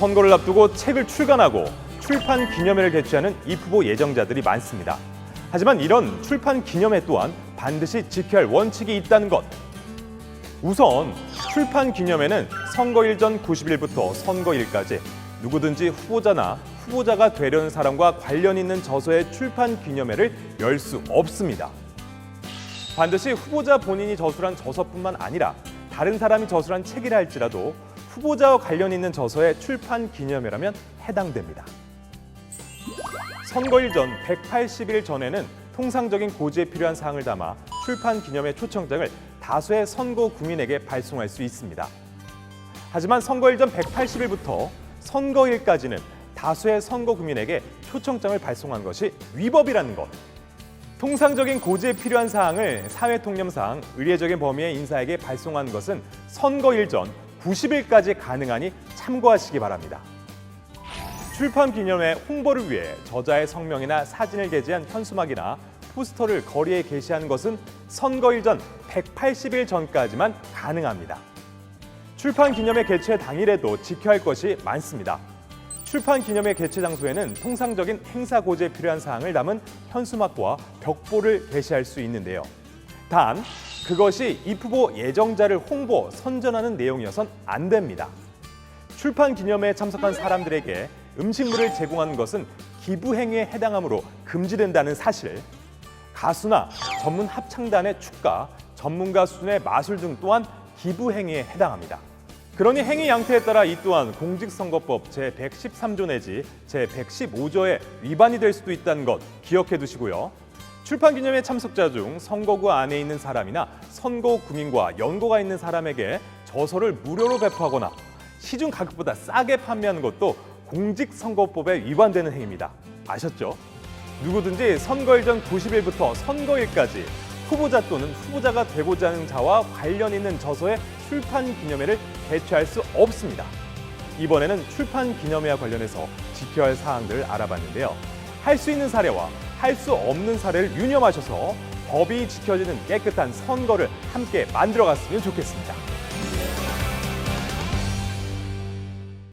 선거를 앞두고 책을 출간하고 출판 기념회를 개최하는 이 후보 예정자들이 많습니다. 하지만 이런 출판 기념회 또한 반드시 지켜야 할 원칙이 있다는 것. 우선 출판 기념회는 선거일 전 90일부터 선거일까지 누구든지 후보자나 후보자가 되려는 사람과 관련 있는 저서의 출판 기념회를 열 수 없습니다. 반드시 후보자 본인이 저술한 저서뿐만 아니라 다른 사람이 저술한 책이라 할지라도 후보자와 관련 있는 저서의 출판 기념회라면 해당됩니다. 선거일 전 180일 전에는 통상적인 고지에 필요한 사항을 담아 출판 기념회 초청장을 다수의 선거 국민에게 발송할 수 있습니다. 하지만 선거일 전 180일부터 선거일까지는 다수의 선거 국민에게 초청장을 발송한 것이 위법이라는 것. 통상적인 고지에 필요한 사항을 사회통념상 의례적인 범위의 인사에게 발송한 것은 선거일 전 90일까지 가능하니 참고하시기 바랍니다. 출판 기념회 홍보를 위해 저자의 성명이나 사진을 게재한 현수막이나 포스터를 거리에 게시한 것은 선거일 전 180일 전까지만 가능합니다. 출판 기념회 개최 당일에도 지켜야 할 것이 많습니다. 출판 기념회 개최 장소에는 통상적인 행사 고지에 필요한 사항을 담은 현수막과 벽보를 게시할 수 있는데요. 단 그것이 이 후보 예정자를 홍보, 선전하는 내용이어선 안 됩니다. 출판 기념회에 참석한 사람들에게 음식물을 제공하는 것은 기부 행위에 해당하므로 금지된다는 사실. 가수나 전문 합창단의 축가, 전문가 수준의 마술 등 또한 기부 행위에 해당합니다. 그러니 행위 양태에 따라 이 또한 공직선거법 제113조 내지 제115조에 위반이 될 수도 있다는 것 기억해 두시고요. 출판 기념회 참석자 중 선거구 안에 있는 사람이나 선거 구민과 연고가 있는 사람에게 저서를 무료로 배포하거나 시중 가격보다 싸게 판매하는 것도 공직선거법에 위반되는 행위입니다. 아셨죠? 누구든지 선거일 전 90일부터 선거일까지 후보자 또는 후보자가 되고자 하는 자와 관련 있는 저서의 출판 기념회를 개최할 수 없습니다. 이번에는 출판 기념회와 관련해서 지켜야 할 사항들을 알아봤는데요. 할 수 있는 사례와 할 수 없는 사례를 유념하셔서 법이 지켜지는 깨끗한 선거를 함께 만들어갔으면 좋겠습니다.